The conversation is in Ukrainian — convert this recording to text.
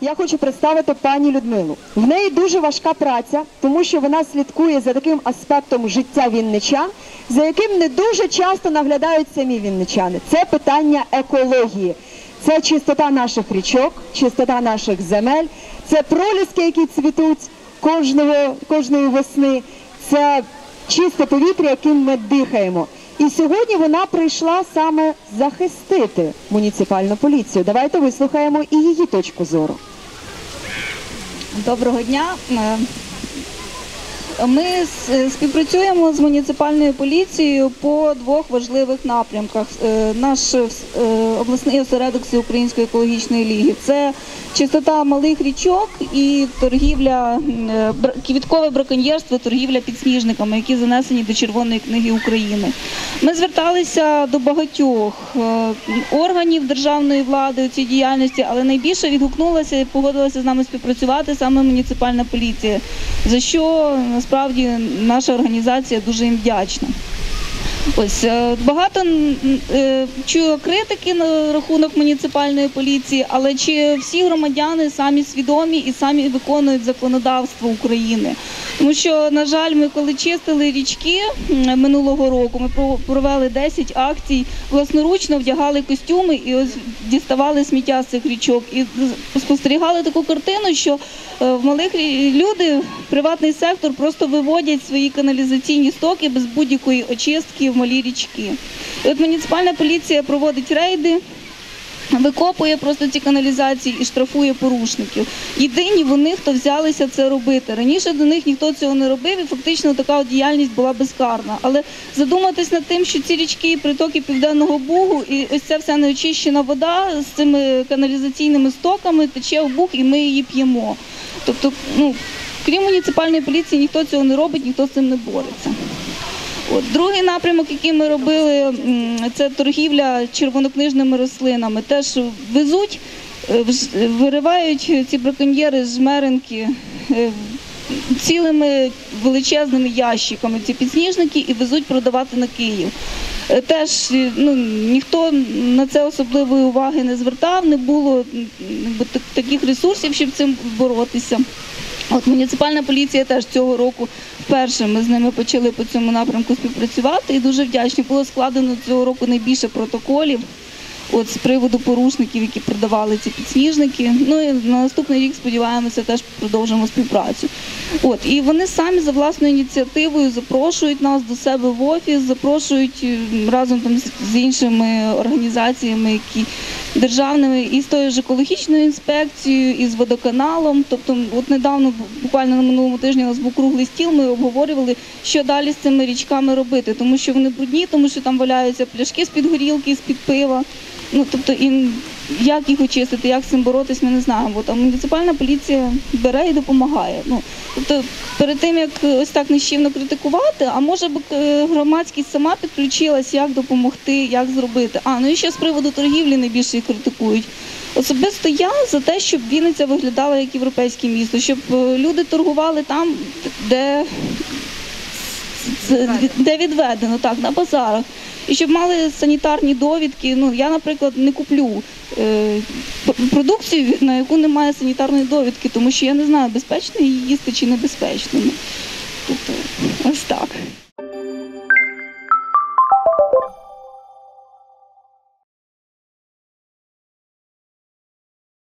Я хочу представити пані Людмилу. В неї дуже важка праця, тому що вона слідкує за таким аспектом життя вінничан, за яким не дуже часто наглядають самі вінничани. Це питання екології. Це чистота наших річок, чистота наших земель, це проліски, які цвітуть кожного, кожної весни, це чисте повітря, яким ми дихаємо. І сьогодні вона прийшла саме захистити муніципальну поліцію. Давайте вислухаємо і її точку зору. Доброго дня. Е, Ми співпрацюємо з муніципальною поліцією по двох важливих напрямках. Е, Наш е, обласний осередок Всеукраїнської екологічної ліги це чистота малих річок і торгівля, е, квіткове браконьєрство, торгівля підсніжниками, які занесені до Червоної книги України. Ми зверталися до багатьох е, органів державної влади у цій діяльності, але найбільше відгукнулася і погодилася з нами співпрацювати саме муніципальна поліція, за що насправді наша організація дуже їм вдячна. Ось е, багато е, чую критики на рахунок муніципальної поліції, але чи всі громадяни самі свідомі і самі виконують законодавство України? Тому що, на жаль, ми коли чистили річки минулого року, ми про- провели 10 акцій, власноручно вдягали костюми і ось діставали сміття з цих річок. І спостерігали таку картину, що е, в малих люди, приватний сектор просто виводять свої каналізаційні стоки без будь-якої очистки малі річки. От муніципальна поліція проводить рейди. Викопує просто ці каналізації і штрафує порушників. Єдині вони, хто взялися це робити. Раніше до них ніхто цього не робив, і фактично така діяльність була безкарна. Але задуматись над тим, що ці річки і притоки Південного Бугу, і ось ця вся неочищена вода з цими каналізаційними стоками тече в Буг, і ми її п'ємо. Тобто, ну крім муніципальної поліції, ніхто цього не робить, ніхто з цим не бореться. Другий напрямок, який ми робили, це торгівля червонокнижними рослинами. Теж везуть, е, виривають ці браконьєри з жмеренки е, цілими величезними ящиками ці підсніжники і везуть продавати на Київ. Е, Теж е, ну, ніхто на це особливої уваги не звертав, не було таких ресурсів, щоб цим боротися. От муніципальна поліція теж цього року вперше ми з ними почали по цьому напрямку співпрацювати і дуже вдячні. Було складено цього року найбільше протоколів. От з приводу порушників, які продавали ці підсніжники. Ну і на наступний рік сподіваємося, теж продовжимо співпрацю. От і вони самі за власною ініціативою запрошують нас до себе в офіс, запрошують разом там з іншими організаціями, які державними, і з тою ж екологічною інспекцією, і з водоканалом. Тобто, от недавно, буквально на минулому тижні, у нас був круглий стіл. Ми обговорювали, що далі з цими річками робити, тому що вони брудні, тому що там валяються пляшки з під горілки, з під пива. Ну тобто і як їх очистити, як з цим боротись, ми не знаємо. Бо там муніципальна поліція бере і допомагає. Ну тобто, перед тим як ось так нещівно критикувати, а може б е, громадськість сама підключилась, як допомогти, як зробити. А ну і ще з приводу торгівлі найбільше їх критикують. Особисто я за те, щоб Вінниця виглядала як європейське місто, щоб е, люди торгували там, де де відведено, так, на базарах. І щоб мали санітарні довідки. Ну, я, наприклад, не куплю е, продукцію, на яку немає санітарної довідки, тому що я не знаю, безпечно її їсти чи небезпечно. Тобто,